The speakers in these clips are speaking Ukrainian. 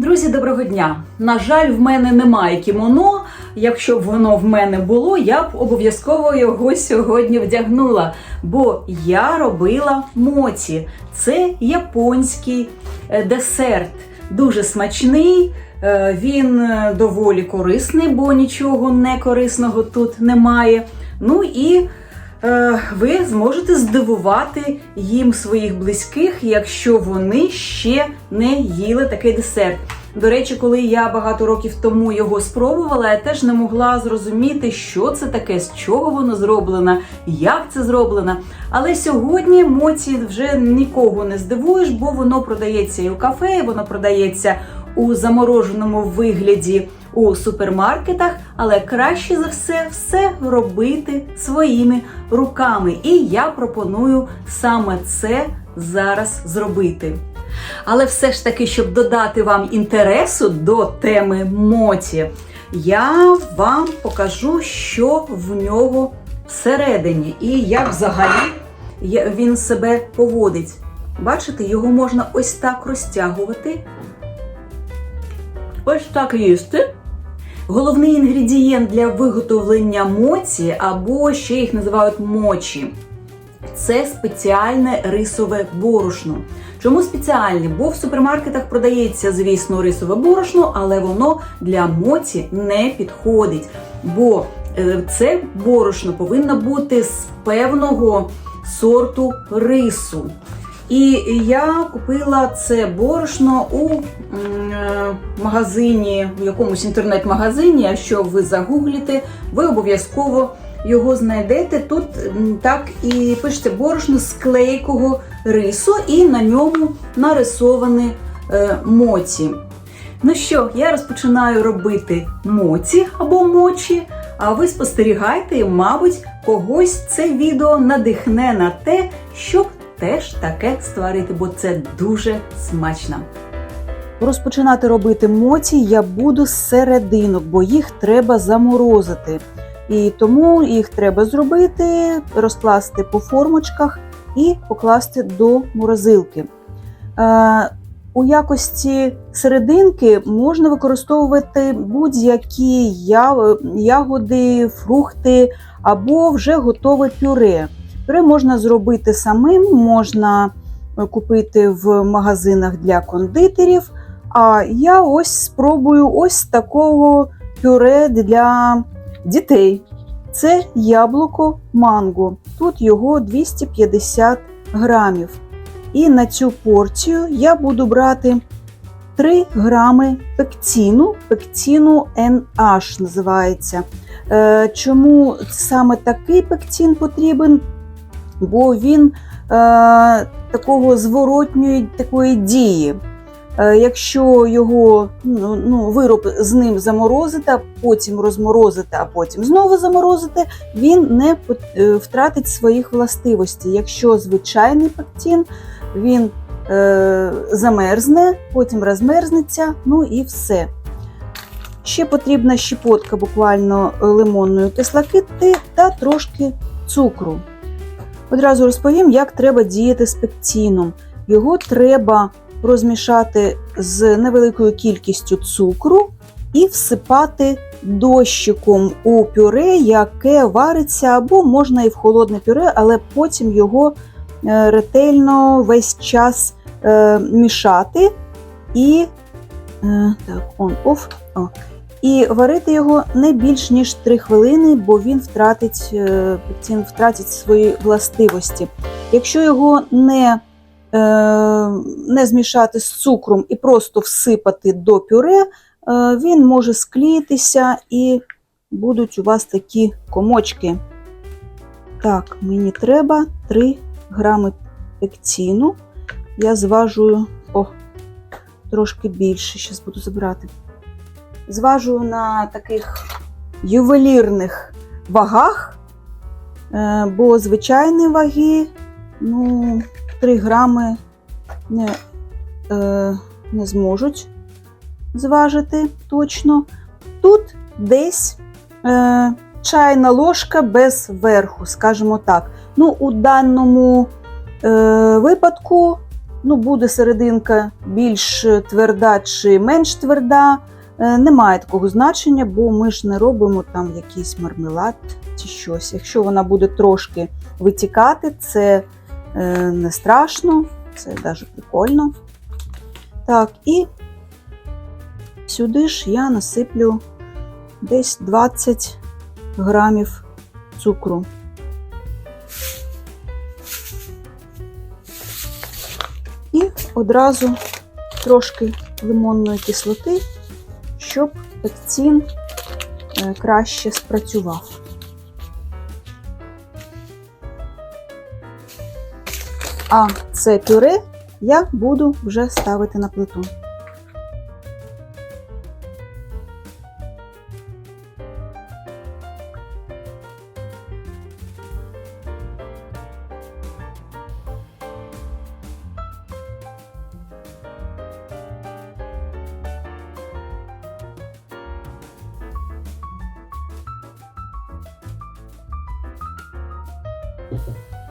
Друзі, доброго дня! На жаль, в мене немає кімоно. Якщо б воно в мене було, я б обов'язково його сьогодні вдягнула. Бо я робила моці. Це японський е, десерт. Дуже смачний. е, Він е, доволі корисний, бо нічого некорисного тут немає. Ну і ви зможете здивувати їм своїх близьких, якщо вони ще не їли такий десерт. До речі, коли я багато років тому його спробувала, я теж не могла зрозуміти, що це таке, з чого воно зроблено, як це зроблено. Але сьогодні моці вже нікого не здивуєш, бо воно продається і у кафе, і воно продається у замороженому вигляді у супермаркетах, але краще за все все робити своїми руками. І я пропоную саме це зараз зробити. Але все ж таки, щоб додати вам інтересу до теми моті, я вам покажу, що в нього всередині, і як взагалі він себе поводить. Бачите, його можна ось так розтягувати. Ось так їсти. Головний інгредієнт для виготовлення моці, або ще їх називають мочі. Це спеціальне рисове борошно. Чому спеціальне? Бо в супермаркетах продається, звісно, рисове борошно, але воно для моці не підходить. Бо е, це борошно повинно бути з певного сорту рису. І я купила це борошно у е, магазині, в якомусь інтернет-магазині. Якщо ви загуглите, ви обов'язково його знайдете. Тут так і пишете борошно з клейкого рису, і на ньому нарисовані е, моці. Ну що, я розпочинаю робити моці або мочі, а ви спостерігайте, мабуть, когось це відео надихне на те, щоб теж таке створити, бо це дуже смачно. Розпочинати робити моці я буду з серединок, бо їх треба заморозити. І тому їх треба зробити, розкласти по формочках і покласти до морозилки. Е, у якості серединки можна використовувати будь-які ягоди, фрукти або вже готове пюре. Пюре можна зробити самим, можна е, купити в магазинах для кондитерів. А я ось спробую ось такого пюре для дітей. Це яблуко манго. Тут його 250 грамів. І на цю порцію я буду брати 3 грами пектіну. Пектіну NH називається. Е, Чому саме такий пектін потрібен? Бо він е, такого зворотньої такої дії. Е, Якщо його ну, ну, вироб з ним заморозити, а потім розморозити, а потім знову заморозити, він не е, втратить своїх властивостей. Якщо звичайний пектін, він е, замерзне, потім розмерзнеться, ну і все. Ще потрібна щепотка буквально лимонної кислоти та трошки цукру. Одразу розповім, як треба діяти з пектіном. Його треба розмішати з невеликою кількістю цукру і всипати дощиком у пюре, яке вариться, або можна і в холодне пюре, але потім його е, ретельно весь час е, мішати і е, так, on, off, о, і варити його не більш ніж 3 хвилини, бо він втратить, е, пектин втратить свої властивості. Якщо його не е, не змішати з цукром і просто всипати до пюре, е, він може склеїтися і будуть у вас такі комочки. Так, мені треба 3 грами пектіну. Я зважую о, трошки більше, зараз буду забирати. Зважую на таких ювелірних вагах, е, бо звичайні ваги, ну, 3 грами не, е, не зможуть зважити точно. Тут десь е, чайна ложка без верху, скажімо так. Ну, у даному випадку ну, буде серединка більш тверда чи менш тверда, е, немає такого значення, бо ми ж не робимо там якийсь мармелад чи щось. Якщо вона буде трошки витікати, це е, не страшно, це навіть прикольно. Так, і сюди ж я насиплю десь 20 грамів цукру. І одразу трошки лимонної кислоти, щоб пектин е, краще спрацював. А це пюре я буду вже ставити на плиту.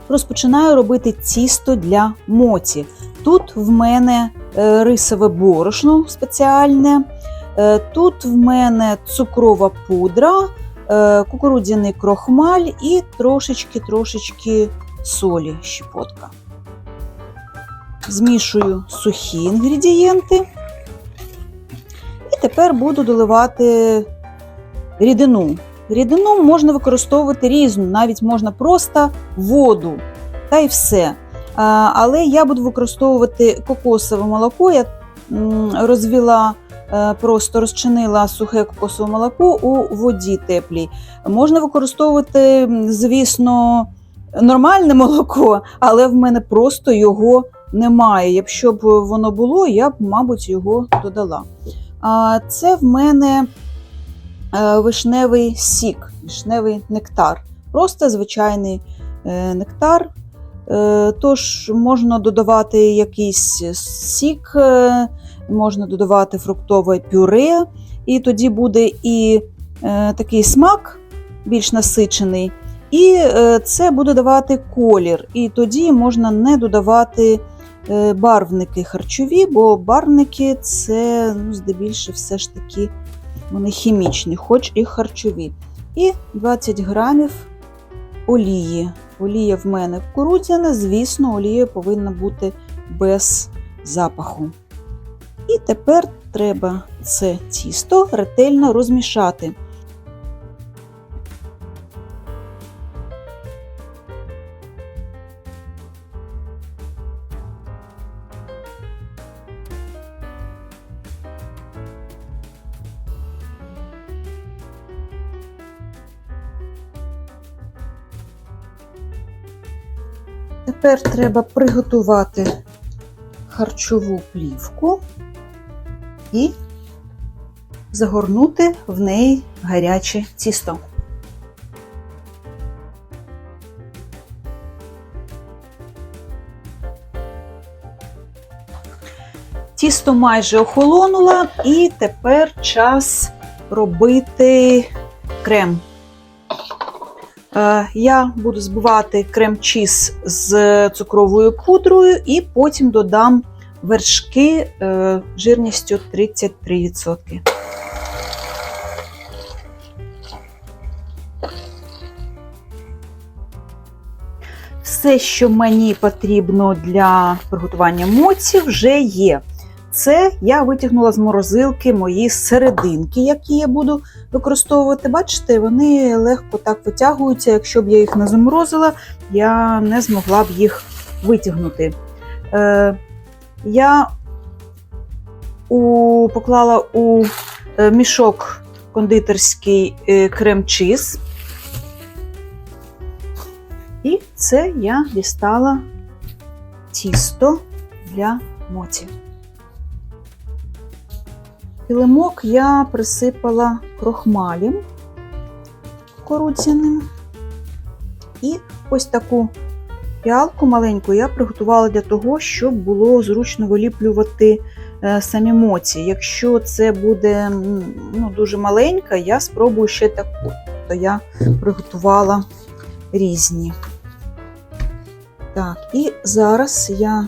Розпочинаю робити тісто для моці. Тут в мене е, рисове борошно спеціальне, е, тут в мене цукрова пудра, е, кукурудзяний крохмаль і трошечки-трошечки солі щепотка. Змішую сухі інгредієнти. І тепер буду доливати рідину. Рідину можна використовувати різну, навіть можна просто воду, та й все. Але я буду використовувати кокосове молоко. Я м, розвела, е, просто розчинила сухе кокосове молоко у воді теплій. Можна використовувати, звісно, нормальне молоко, але в мене просто його немає. Якщо б воно було, я б, мабуть, його додала. Це в мене вишневий сік, вишневий нектар. Просто звичайний е, нектар. Е, Тож можна додавати якийсь сік, е, можна додавати фруктове пюре, і тоді буде і е, такий смак більш насичений, і е, це буде давати колір. І тоді можна не додавати е, барвники харчові, бо барвники це ну, здебільше все ж таки вони хімічні, хоч і харчові. І 20 грамів олії. Олія в мене кукурудзяна, звісно, олія повинна бути без запаху. І тепер треба це тісто ретельно розмішати. Тепер треба приготувати харчову плівку і загорнути в неї гаряче тісто. Тісто майже охолонуло, і тепер час робити крем. Е, Я буду збивати крем-чіз з цукровою пудрою і потім додам вершки е, жирністю 33%. Все, що мені потрібно для приготування моці, вже є. Це я витягнула з морозилки мої серединки, які я буду використовувати. Бачите, вони легко так витягуються. Якщо б я їх не заморозила, я не змогла б їх витягнути. Е, Я у, поклала у е, мішок кондитерський е, крем-чіз. І це я дістала тісто для моці. Килимок я присипала крохмалем кукурудзяним. І ось таку піалку маленьку я приготувала для того, щоб було зручно виліплювати е, самі моці. Якщо це буде ну, дуже маленька, я спробую ще таку. То я приготувала різні. Так, і зараз я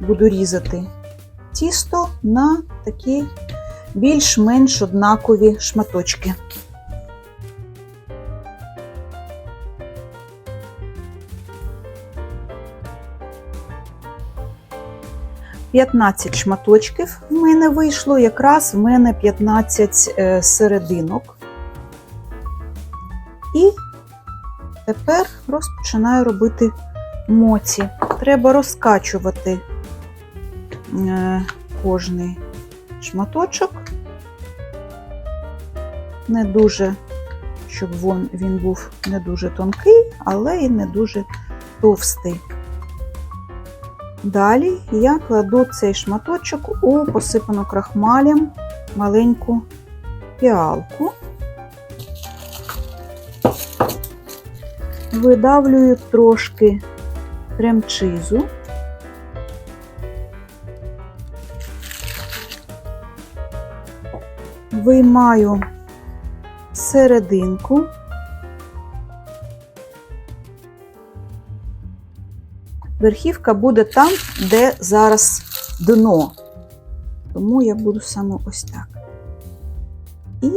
буду різати тісто на такі більш-менш однакові шматочки. П'ятнадцять шматочків в мене вийшло, якраз в мене 15 е, серединок. І тепер розпочинаю робити моці. Треба розкачувати е, кожний шматочок. Не дуже, щоб він, був не дуже тонкий, але і не дуже товстий. Далі я кладу цей шматочок у посипану крахмалем маленьку піалку. Видавлюю трошки кремчизу. Виймаю серединку. Верхівка буде там, де зараз дно. Тому я буду саме ось так. І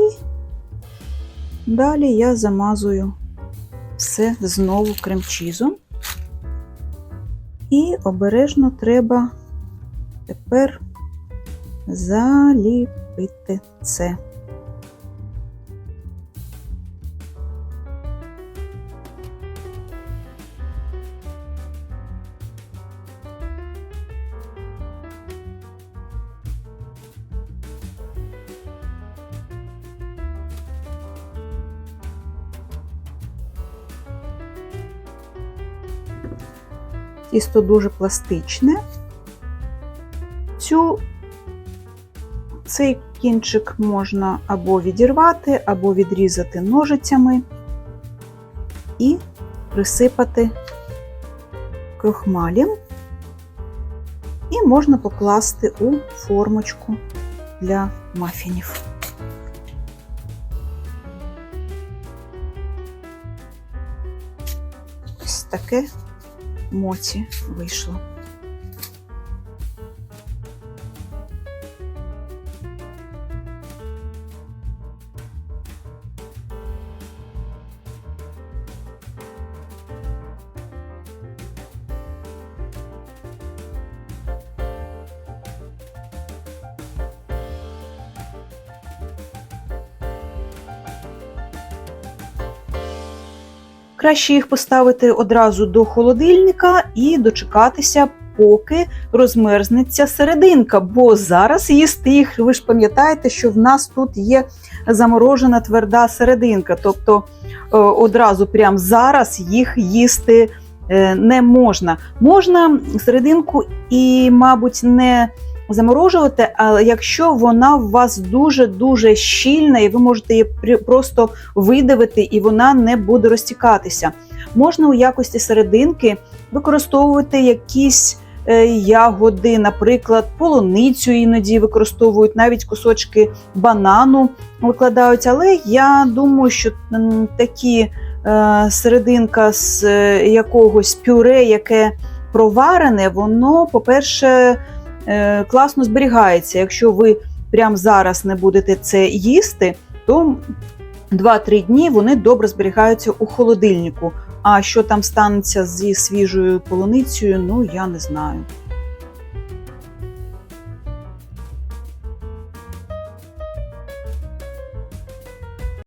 далі я замазую все знову кремчизом. І обережно треба тепер заліпити це. Тісто дуже пластичне. Цю, цей кінчик можна або відірвати, або відрізати ножицями і присипати крохмалем. І можна покласти у формочку для мафінів. Ось таке моці вийшло. Краще їх поставити одразу до холодильника і дочекатися, поки розмерзнеться серединка. Бо зараз їсти їх, ви ж пам'ятаєте, що в нас тут є заморожена тверда серединка. Тобто е, одразу прямо зараз їх їсти е, не можна. Можна серединку і, мабуть, не заморожувати, але якщо вона у вас дуже-дуже щільна, і ви можете її просто видавити, і вона не буде розтікатися. Можна у якості серединки використовувати якісь е, ягоди, наприклад, полуницю іноді використовують, навіть кусочки банану викладають. Але я думаю, що такі е, серединка з е, якогось пюре, яке проварене, воно, по-перше, класно зберігається. Якщо ви прямо зараз не будете це їсти, то 2-3 дні вони добре зберігаються у холодильнику. А що там станеться зі свіжою полуницею, ну я не знаю.